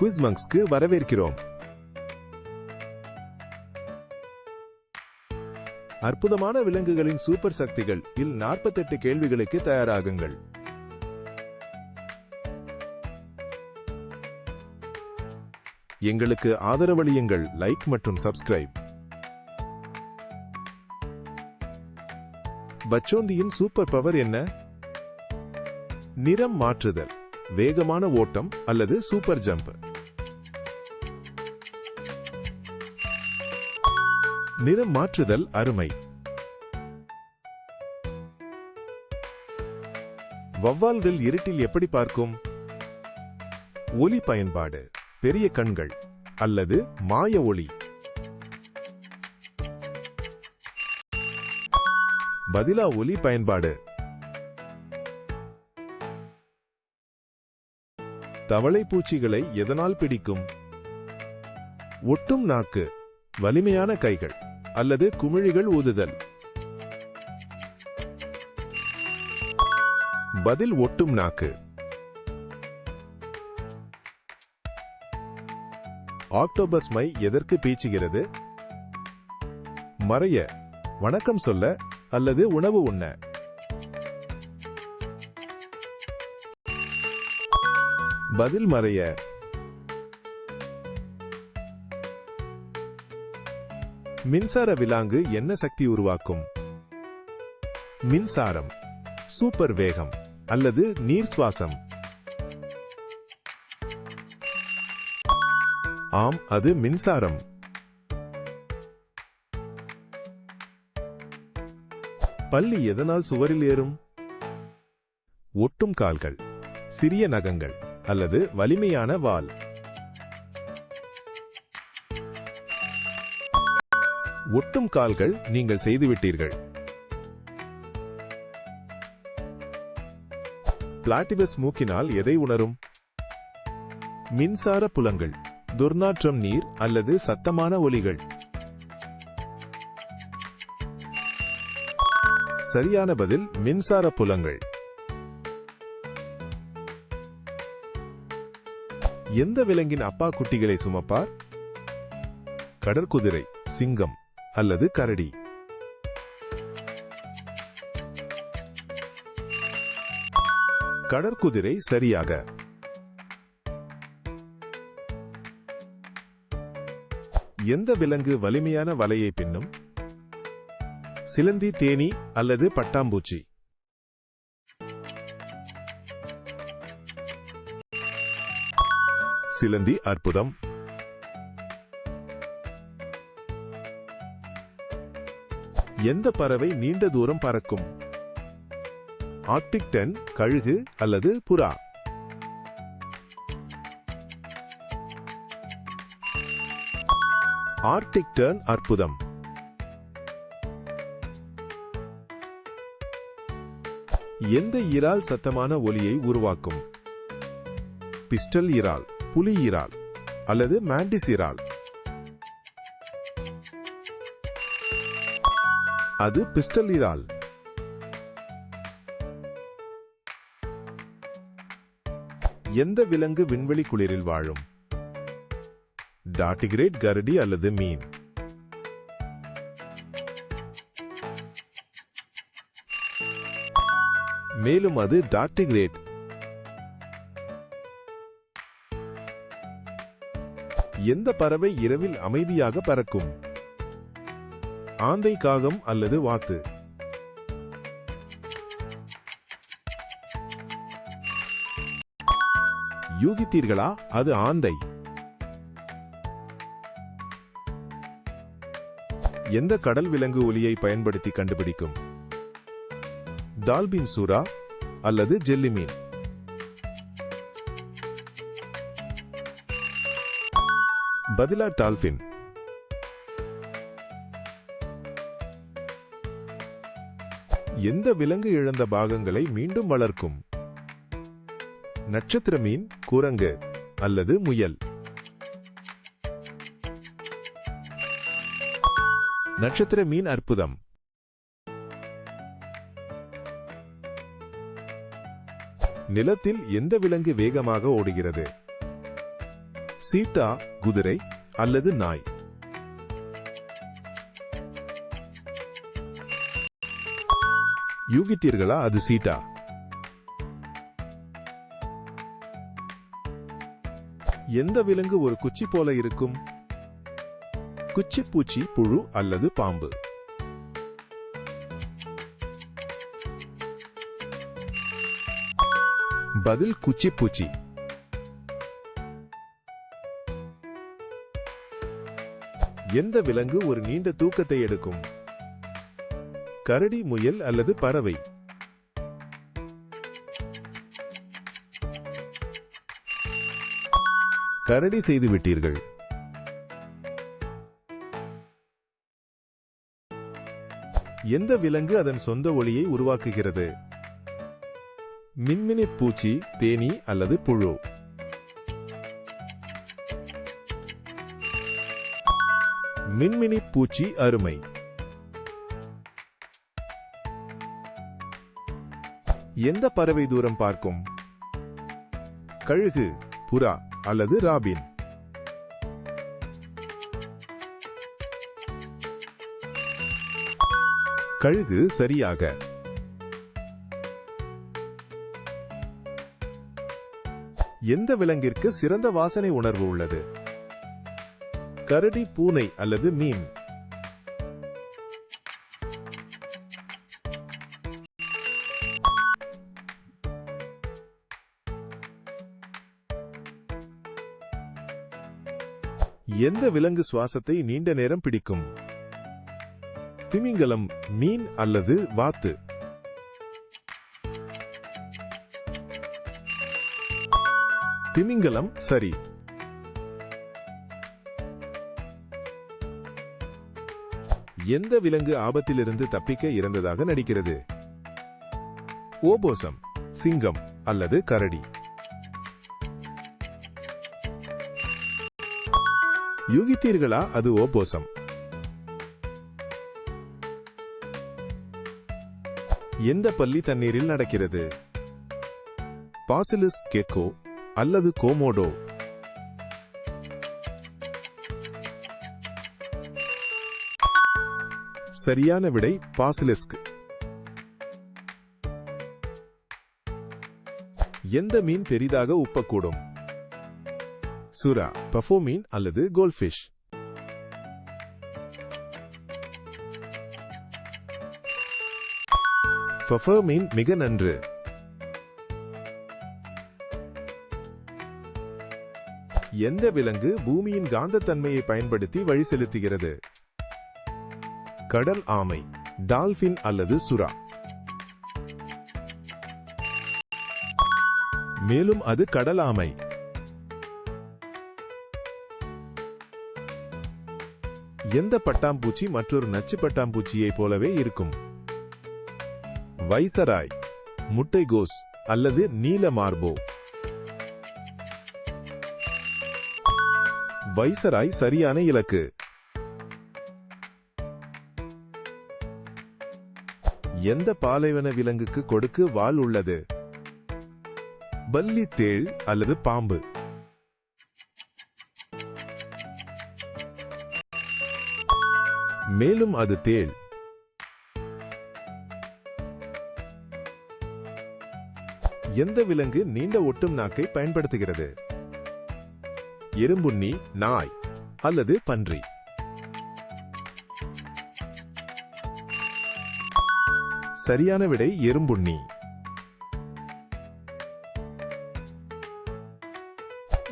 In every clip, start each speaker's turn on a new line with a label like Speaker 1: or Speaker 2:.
Speaker 1: Quiz மங்ஸ்க்கு வரவேற்கிறோம். அற்புதமான விலங்குகளின் சூப்பர் சக்திகள் இல் 48 கேள்விகளுக்கு தயாராகுங்கள். எங்களுக்கு ஆதரவளியுங்கள் லைக் மற்றும் சப்ஸ்கிரைப். பச்சோந்தியின் சூப்பர் பவர் என்ன? நிறம் மாற்றுதல் வேகமான ஓட்டம் அல்லது சூப்பர் ஜம்ப். நிறம் மாற்றுதல் அருமை. வவ்வால்கள் இருட்டில் எப்படி பார்க்கும்? ஒலி பயன்பாடு பெரிய கண்கள் அல்லது மாய ஒளி பதிலா ஒலி பயன்பாடு. தவளை பூச்சிகளை எதனால் பிடிக்கும்? ஒட்டும் நாக்கு வலிமையான கைகள். அல்லது குமிழிகள் ஊதுதல். பதில் ஒட்டும் நாக்கு. ஆக்டோபஸ் மை எதற்கு பீச்சுகிறது? மறைய வணக்கம் சொல்ல அல்லது உணவு உண்ண. பதில் மறைய மின்சார விலாங்கு என்ன சக்தி உருவாக்கும்? மின்சாரம் சூப்பர் வேகம் அல்லது நீர் சுவாசம். ஆம் அது மின்சாரம். பள்ளி எதனால் சுவரில் ஏறும்? ஒட்டும் கால்கள் சிறிய நகங்கள் அல்லது வலிமையான வால். ஒட்டும் கால்கள் நீங்கள் செய்துவிட்டீர்கள். பிளாட்டிவஸ் மூக்கினால் எதை உணரும்? மின்சார புலங்கள் துர்நாற்றம் நீர் அல்லது சத்தமான ஒலிகள். சரியான பதில் மின்சார புலங்கள். எந்த விலங்கின் அப்பா குட்டிகளை சுமப்பார்? கடற்குதிரை சிங்கம். அல்லது கரடி. கடற்குதிரை சரியாக. எந்த விலங்கு வலிமையான வலையை பின்னும்? சிலந்தி தேனி அல்லது பட்டாம்பூச்சி? சிலந்தி அற்புதம். எந்த பறவை நீண்ட தூரம் பறக்கும்? ஆர்டிக் டென் கழுகு அல்லது புறா? ஆர்டிக் டர்ன் அற்புதம். எந்த இறால் சத்தமான ஒலியை உருவாக்கும்? பிஸ்டல் இறால் புலி இறால் அல்லது மாண்டிஸ் இறால்? அது பிஸ்டல் இறால் எந்த விலங்கு விண்வெளி குளிரில் வாழும்? டாட்டிகிரேட் கரடி அல்லது மீன்? மேலும் அது டாட்டிகிரேட். எந்த பறவை இரவில் அமைதியாக பறக்கும்? ஆந்தை காகம் அல்லது வாத்து. யூகித்தீர்களா? அது ஆந்தை. எந்த கடல் விலங்கு ஒலியை பயன்படுத்தி கண்டுபிடிக்கும்? டால்பின் சூரா அல்லது ஜெல்லிமீன் பதிலா டால்பின். எந்த விலங்கு இழந்த பாகங்களை மீண்டும் வளர்க்கும்? நட்சத்திர மீன் குரங்கு அல்லது முயல். நட்சத்திர மீன் அற்புதம். நிலத்தில் எந்த விலங்கு வேகமாக ஓடுகிறது? சீட்டா குதிரை அல்லது நாய். யூகித்தீர்களா அது சீட்டா? எந்த விலங்கு ஒரு குச்சி போல இருக்கும்? குச்சிப்பூச்சி புழு அல்லது பாம்பு? பதில் குச்சிப்பூச்சி எந்த விலங்கு ஒரு நீண்ட தூக்கத்தை எடுக்கும்? கரடி முயல் அல்லது பறவை? கரடி செய்து விட்டீர்கள். எந்த விலங்கு அதன் சொந்த ஒளியை உருவாக்குகிறது? மின்மினி பூச்சி தேனீ அல்லது புழு? மின்மினி பூச்சி அருமை. எந்த பறவை தூரம் பார்க்கும்? கழுகு புறா அல்லது ராபின்? கழுகு சரியாக. எந்த விலங்கிற்கு சிறந்த வாசனை உணர்வு உள்ளது? கரடி பூனை அல்லது மீன்? எந்த விலங்கு சுவாசத்தை நீண்ட நேரம் பிடிக்கும்? திமிங்கலம் மீன் அல்லது வாத்து? திமிங்கலம் சரி. எந்த விலங்கு ஆபத்திலிருந்து தப்பிக்க இறந்ததாக நடிக்கிறது? ஓபோசம் சிங்கம் அல்லது கரடி? யூகித்தீர்களா? அது ஓபோசம். எந்த பள்ளி தண்ணீரில் நடக்கிறது? பாசிலிஸ் கெக்கோ அல்லது கோமோடோ? சரியான விடை பாசிலிஸ்க். எந்த மீன் பெரிதாக உப்பக்கூடும்? சுறா பஃபோ மீன் அல்லது கோல்ஃபிஷ் ஃபஃபர் மீன் மிக நன்று. எந்த விலங்கு பூமியின் காந்தத்தன்மையை பயன்படுத்தி வழி செலுத்துகிறது? கடல் ஆமை டால்பின் அல்லது சுறா? மேலும் அது கடல் ஆமை. எந்த பட்டாம்பூச்சி மற்றொரு நச்சு பட்டாம்பூச்சியைப் போலவே இருக்கும். வைசராய் முட்டைகோஸ் அல்லது நீல மார்போ. வைசராய் சரியான இலக்கு. எந்த பாலைவன விலங்குக்கு கொடுக்கு வால் உள்ளது? பல்லி தேள் அல்லது பாம்பு. மேலும் அது தேள். எந்த விலங்கு நீண்ட ஒட்டும் நாக்கை பயன்படுத்துகிறது? எறும்புண்ணி நாய் அல்லது பன்றி? சரியான விடை எறும்புண்ணி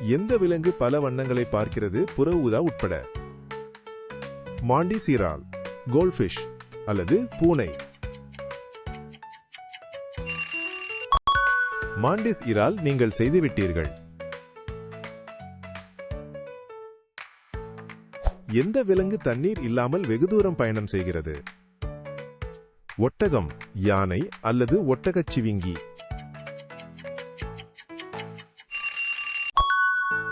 Speaker 1: எந்த விலங்கு பல வண்ணங்களை பார்க்கிறது? புற ஊதா உட்பட. மாண்டி சீரால் கோல்ஃபிஷ் அல்லது பூனை. மாண்டிஸ் இறால் நீங்கள் செய்துவிட்டீர்கள். எந்த விலங்கு தண்ணீர் இல்லாமல் வெகு தூரம் பயணம் செய்கிறது? ஒட்டகம் யானை அல்லது ஒட்டகச்சிவிங்கி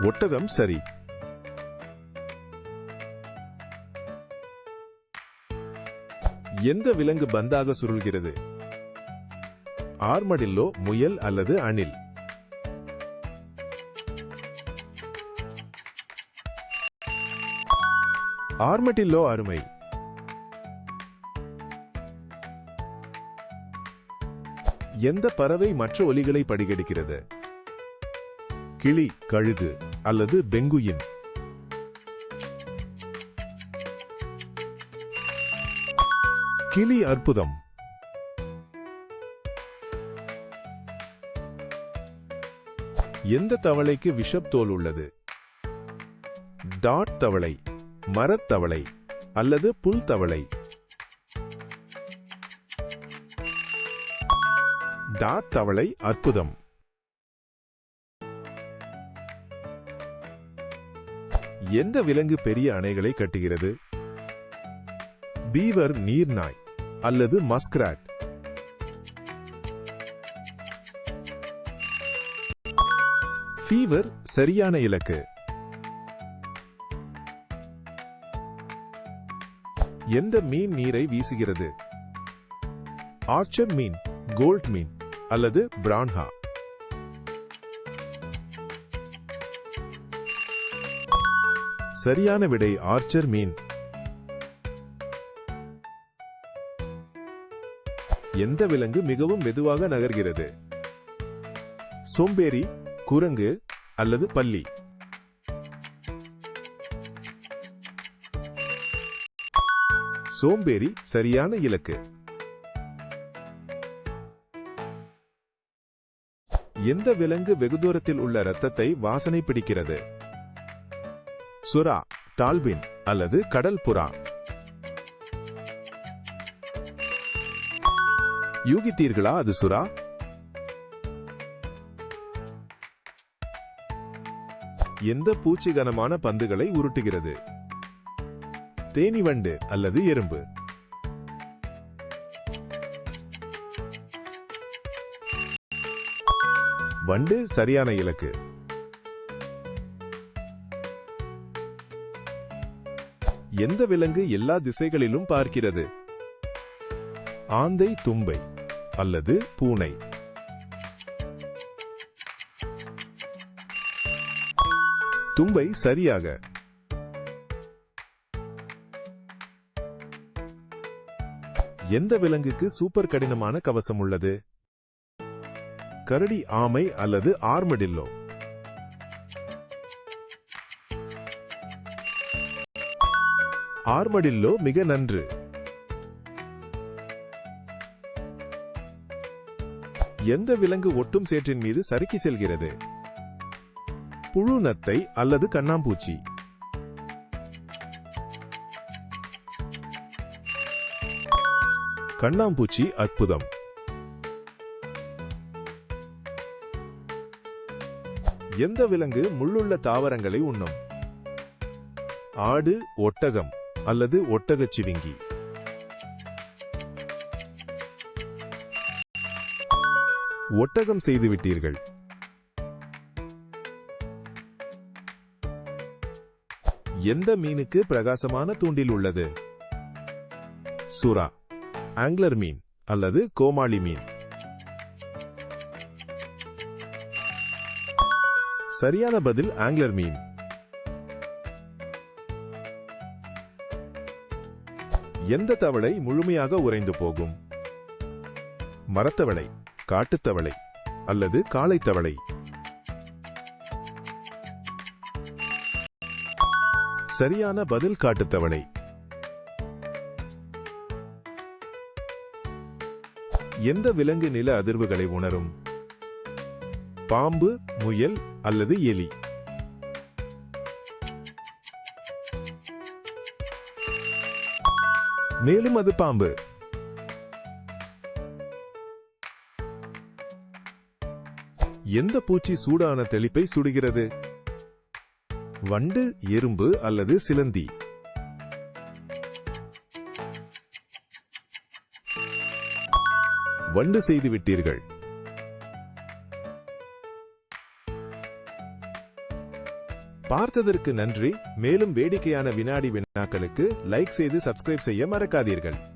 Speaker 1: ஒட்டகம் சரி. எந்த விலங்கு பந்தாக சுருள்கிறது? ஆர்மடில்லோ முயல் அல்லது அணில்? ஆர்மடில்லோ அருமை. எந்த பறவை மற்ற ஒலிகளை படிகெடுக்கிறது? கிளி கழுகு அல்லது பெங்குயின்? கிளி அற்புதம். எந்த தவளைக்கு விஷப் தோல் உள்ளது? டாட் தவளை மரத் தவளை அல்லது புல் தவளை? டாட் தவளை அற்புதம். எந்த விலங்கு பெரிய அணைகளை கட்டுகிறது? பீவர் நீர்நாய். அல்லது மஸ்கிராட். ஃபீவர் சரியான இலக்கு. எந்த மீன் நீரை வீசுகிறது? ஆர்ச்சர் மீன் கோல்ட் மீன் அல்லது பிரான்ஹா? சரியான விடை ஆர்ச்சர் மீன். எந்த விலங்கு மிகவும் மெதுவாக நகர்கிறது? சோம்பேறி குரங்கு அல்லது பள்ளி சோம்பேறி சரியான இலக்கு. எந்த விலங்கு வெகு தூரத்தில் உள்ள ரத்தத்தை வாசனை பிடிக்கிறது? சுறா டால்பின் அல்லது கடல் புறா? யூகித்தீர்களா அது சுறா? எந்த பூச்சி கனமான பந்துகளை உருட்டுகிறது? தேனி வண்டு அல்லது எறும்பு? வண்டு சரியான இலக்கு. எந்த விலங்கு எல்லா திசைகளிலும் பார்க்கிறது? ஆந்தை தும்பை. அல்லது பூனை. தும்பை சரியாக. எந்த விலங்குக்கு சூப்பர் கடினமான கவசம் உள்ளது? கரடி ஆமை அல்லது ஆர்மடில்லோ? ஆர்மடில்லோ மிக நன்று. எந்த விலங்கு ஒட்டும் சேற்றின் மீது சறுக்கி செல்கிறது? புழு நத்தை அல்லது கண்ணாம்பூச்சி. கண்ணாம்பூச்சி அற்புதம். எந்த விலங்கு முள்ளுள்ள தாவரங்களை உண்ணும்? ஆடு ஒட்டகம் அல்லது ஒட்டகச் ஒட்டகம் செய்துவிட்டீர்கள் எந்த மீனுக்கு பிரகாசமான தூண்டில் உள்ளது? சுறா ஆங்கிலர் மீன் அல்லது கோமாளி மீன்? சரியான பதில் ஆங்கிலர் மீன். எந்த தவளை முழுமையாக உறைந்து போகும்? மரத்தவளை காட்டுத்தவளை அல்லது காளைத்தவளை. சரியான பதில் காட்டுத்தவளை. எந்த விலங்கு நில அதிர்வுகளை உணரும்? பாம்பு முயல் அல்லது எலி. மேலும் அது பாம்பு. எந்த பூச்சி சூடான தெளிப்பை சுடுகிறது? வண்டு எறும்பு அல்லது சிலந்தி? வண்டு செய்து விட்டீர்கள். பார்த்ததற்கு நன்றி. மேலும் வேடிக்கையான வினாடி வினாக்களுக்கு லைக் செய்து சப்ஸ்கிரைப் செய்ய மறக்காதீர்கள்.